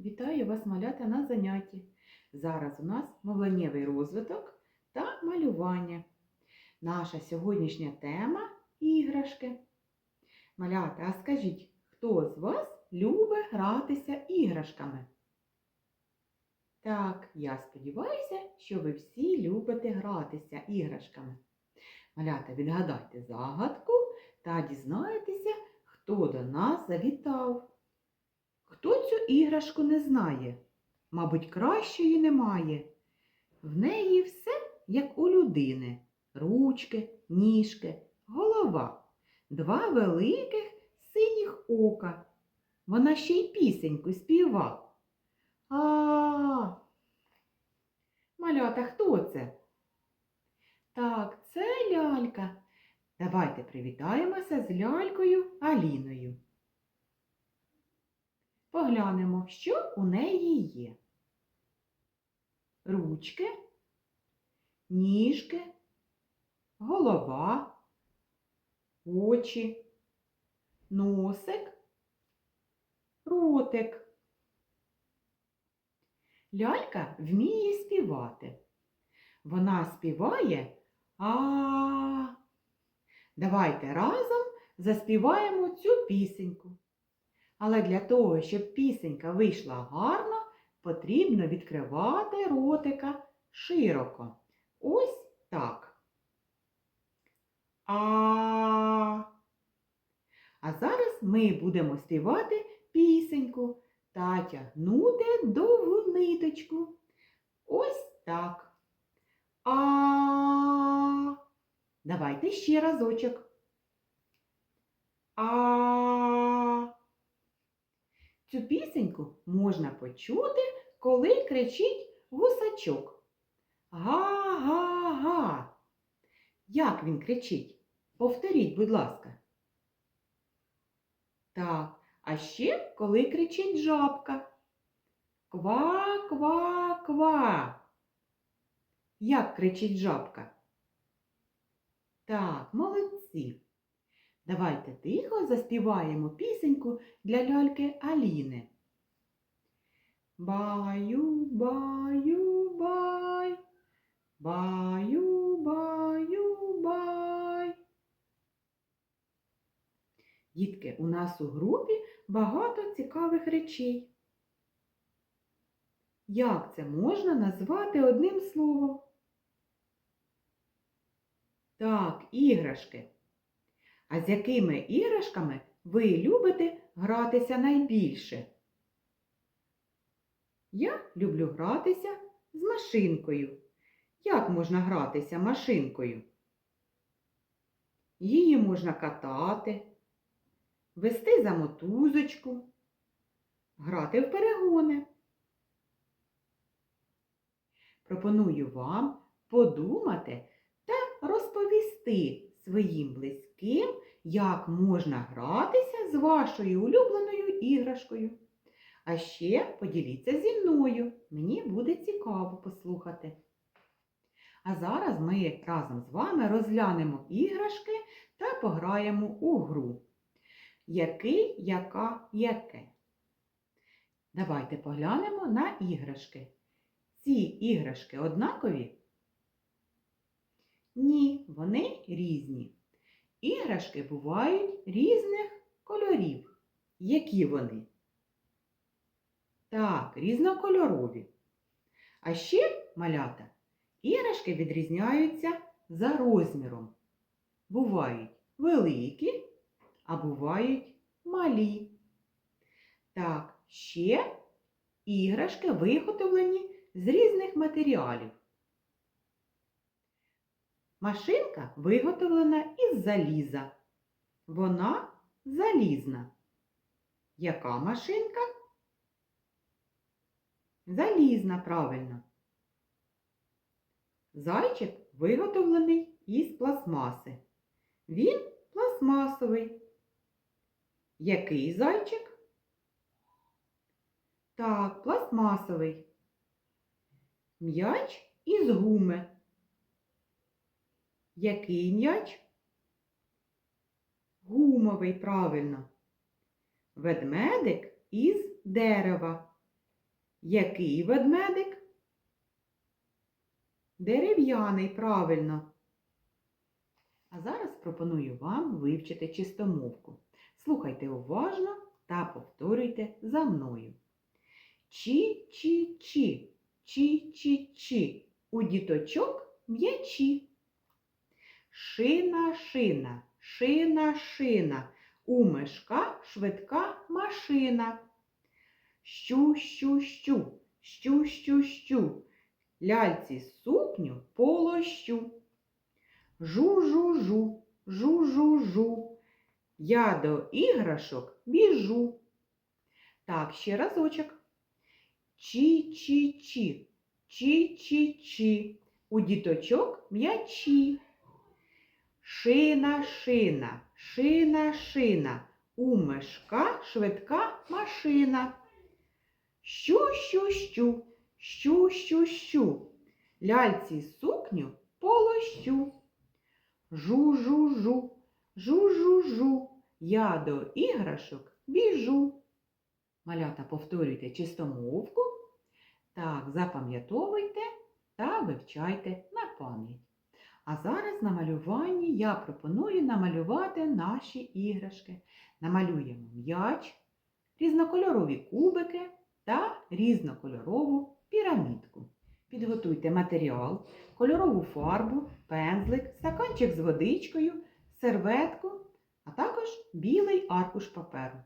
Вітаю вас, малята, на занятті. Зараз у нас мовленнєвий розвиток та малювання. Наша сьогоднішня тема іграшки. Малята, а скажіть, хто з вас любить гратися іграшками? Так, я сподіваюся, що ви всі любите гратися іграшками. Малята, відгадайте загадку та дізнаєтеся, хто до нас завітав. Хто цю іграшку не знає? Мабуть, кращої немає. В неї все, як у людини. Ручки, ніжки, голова, два великих синіх ока. Вона ще й пісеньку співа. А, малята, хто це? Так, це лялька. Давайте привітаємося з лялькою Аліною. Поглянемо, що у неї є. Ручки, ніжки, голова, очі, носик, ротик. Лялька вміє співати. Вона співає а. Давайте разом заспіваємо цю пісеньку. Але для того, щоб пісенька вийшла гарно, потрібно відкривати ротика широко. Ось так. А. А зараз ми будемо співати пісеньку та тягнути довгу ниточку. Ось так. А. Давайте ще разочок. А. Цю пісеньку можна почути, коли кричить гусачок. Га-га-га. Як він кричить? Повторіть, будь ласка. Так, а ще коли кричить жабка. Ква-ква-ква. Як кричить жабка? Так, молодці. Давайте тихо заспіваємо пісеньку для ляльки Аліни. Баю, баю, бай, баю, баю, бай. Дітки, у нас у групі багато цікавих речей. Як це можна назвати одним словом? Так, іграшки. А з якими іграшками ви любите гратися найбільше? Я люблю гратися з машинкою. Як можна гратися машинкою? Її можна катати, вести за мотузочку, грати в перегони. Пропоную вам подумати та розповісти своїм близьким, як можна гратися з вашою улюбленою іграшкою. А ще поділіться зі мною. Мені буде цікаво послухати. А зараз ми разом з вами розглянемо іграшки та пограємо у гру. Який, яка, яке. Давайте поглянемо на іграшки. Ці іграшки однакові? Ні, вони різні. Іграшки бувають різних кольорів. Які вони? Так, різнокольорові. А ще, малята, іграшки відрізняються за розміром. Бувають великі, а бувають малі. Так, ще іграшки виготовлені з різних матеріалів. Машинка виготовлена із заліза. Вона залізна. Яка машинка? Залізна, правильно. Зайчик виготовлений із пластмаси. Він пластмасовий. Який зайчик? Так, пластмасовий. М'яч із гуми. Який м'яч? Гумовий, правильно. Ведмедик із дерева. Який ведмедик? Дерев'яний, правильно. А зараз пропоную вам вивчити чистомовку. Слухайте уважно та повторюйте за мною. Чі-чі-чі, чі-чі-чі, у діточок м'ячі. Шина, шина, шина, шина, у мешка швидка машина. Щу, щу, щу, щу, щу, щу, ляльці сукню полощу. Жу-жу-жу, жу-жу-жу, я до іграшок біжу. Так, ще разочок. Чі-чі-чі, чі-чі-чі, у діточок м'ячі. Шина, шина, шина, шина, у мешка швидка машина. Щу, щу, щу, щу, щу, щу, ляльці сукню полощу. Жу-жу-жу, жу-жу-жу, я до іграшок біжу. Малята, повторюйте чистомовку. Так, запам'ятовуйте та вивчайте на пам'ять. А зараз на малюванні я пропоную намалювати наші іграшки. Намалюємо м'яч, різнокольорові кубики та різнокольорову пірамідку. Підготуйте матеріал, кольорову фарбу, пензлик, стаканчик з водичкою, серветку, а також білий аркуш паперу.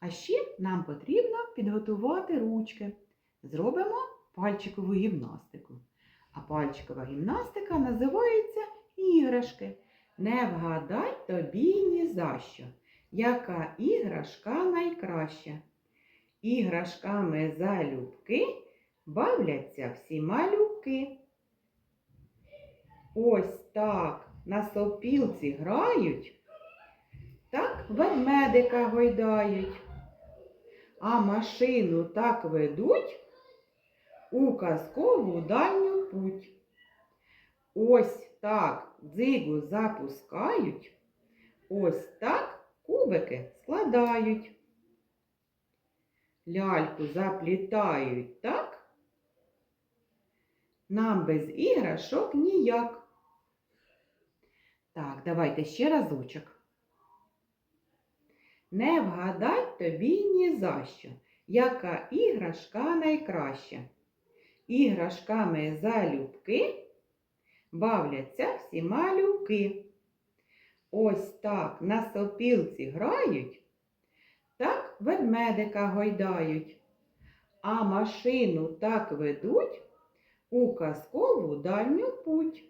А ще нам потрібно підготувати ручки. Зробимо пальчикову гімнастику. А пальчикова гімнастика називається іграшки. Не вгадай тобі ні за що, яка іграшка найкраща. Іграшками залюбки бавляться всі малюки. Ось так на сопілці грають, так ведмедика гойдають, а машину так ведуть у казкову дальню путь. Ось так дзигу запускають, ось так кубики складають. Ляльку заплітають так, нам без іграшок ніяк. Так, давайте ще разочок. Не вгадай тобі ні за що, яка іграшка найкраща. Іграшками залюбки бавляться всі малюки. Ось так на сопілці грають, так ведмедика гойдають, а машину так ведуть у казкову дальню путь.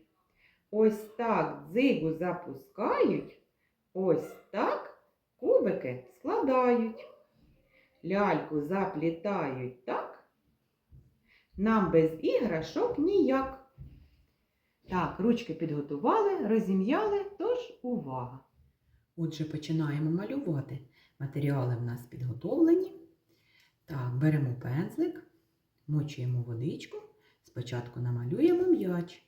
Ось так дзигу запускають, ось так кубики складають. Ляльку заплітають так. Нам без іграшок ніяк. Так, ручки підготували, розім'яли, тож увага. Отже, починаємо малювати. Матеріали в нас підготовлені. Так, беремо пензлик, мочуємо водичку. Спочатку намалюємо м'яч.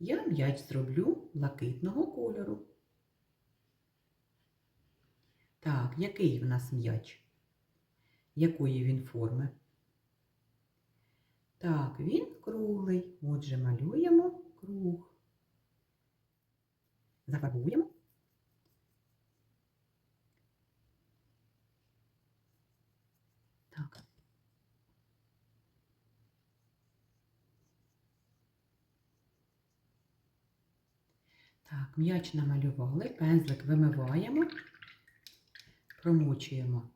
Я м'яч зроблю блакитного кольору. Так, який в нас м'яч? Якої він форми? Так, він круглий. Отже, малюємо круг. Зафарбуємо. Так. Так, м'яч намалювали, пензлик вимиваємо, промочуємо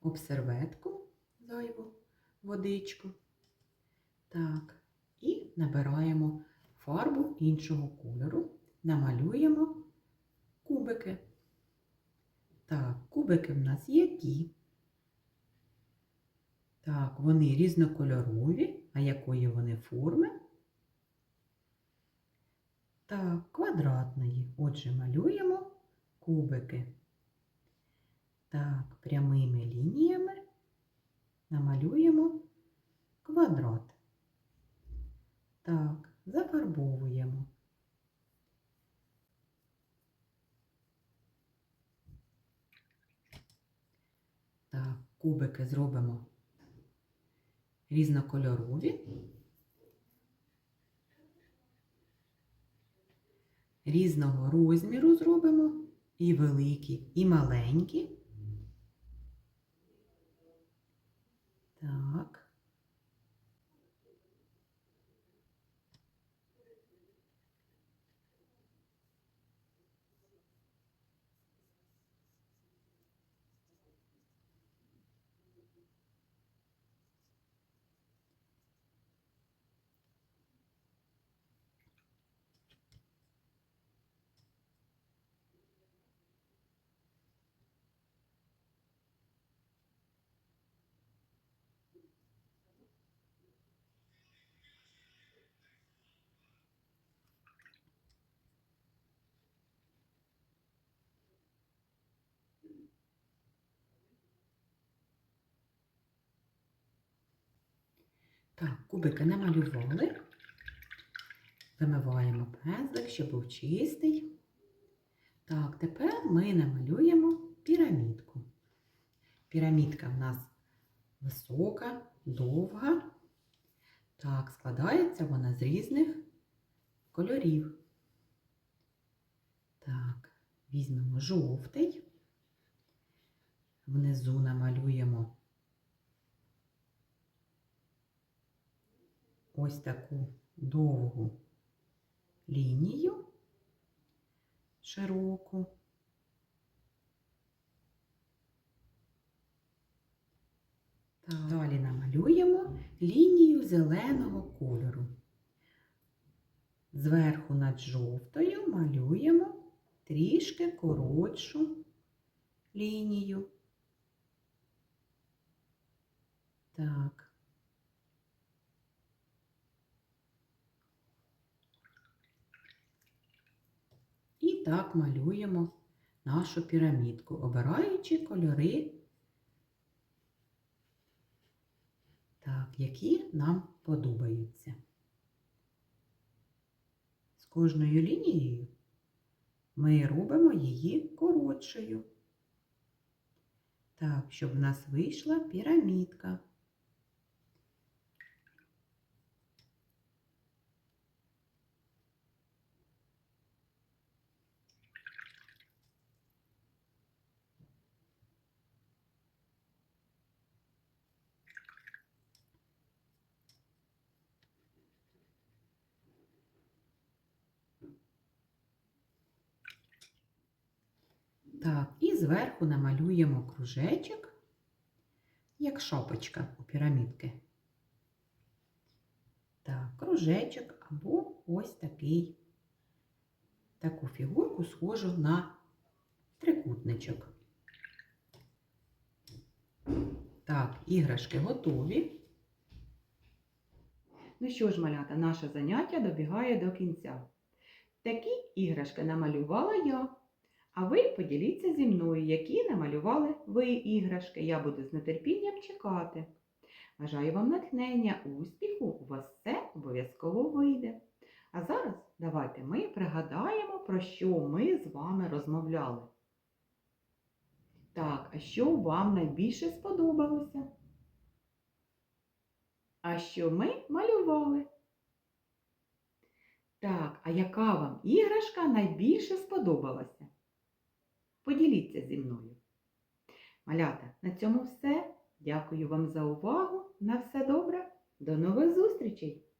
об серветку зайву водичку. Так, і набираємо фарбу іншого кольору, намалюємо кубики. Так, кубики в нас які? Так, вони різнокольорові, а якої вони форми? Так, квадратної. Отже, малюємо кубики. Так, прямими лініями намалюємо квадрат. Так, зафарбовуємо. Так, кубики зробимо різнокольорові, різного розміру зробимо, і великі, і маленькі. Так. Так, кубики намалювали. Вимиваємо пензлик, щоб був чистий. Так, тепер ми намалюємо пірамідку. Пірамідка в нас висока, довга. Так, складається вона з різних кольорів. Так, візьмемо жовтий. Внизу намалюємо ось таку довгу лінію широку. Так. Далі намалюємо лінію зеленого кольору. Зверху над жовтою малюємо трішки коротшу лінію. Так. І так малюємо нашу пірамідку, обираючи кольори, так, які нам подобаються. З кожною лінією ми робимо її коротшою. Так, щоб в нас вийшла пірамідка. Так, і зверху намалюємо кружечок, як шапочка у пірамідки. Так, кружечок або ось такий, таку фігурку схожу на трикутничок. Так, іграшки готові. Ну що ж, малята, наше заняття добігає до кінця. Такі іграшки намалювала я. А ви поділіться зі мною, які намалювали ви іграшки. Я буду з нетерпінням чекати. Бажаю вам натхнення, успіху, у вас все обов'язково вийде. А зараз давайте ми пригадаємо, про що ми з вами розмовляли. Так, а що вам найбільше сподобалося? А що ми малювали? Так, а яка вам іграшка найбільше сподобалася? Поділіться зі мною. Малята, на цьому все. Дякую вам за увагу. На все добре. До нових зустрічей!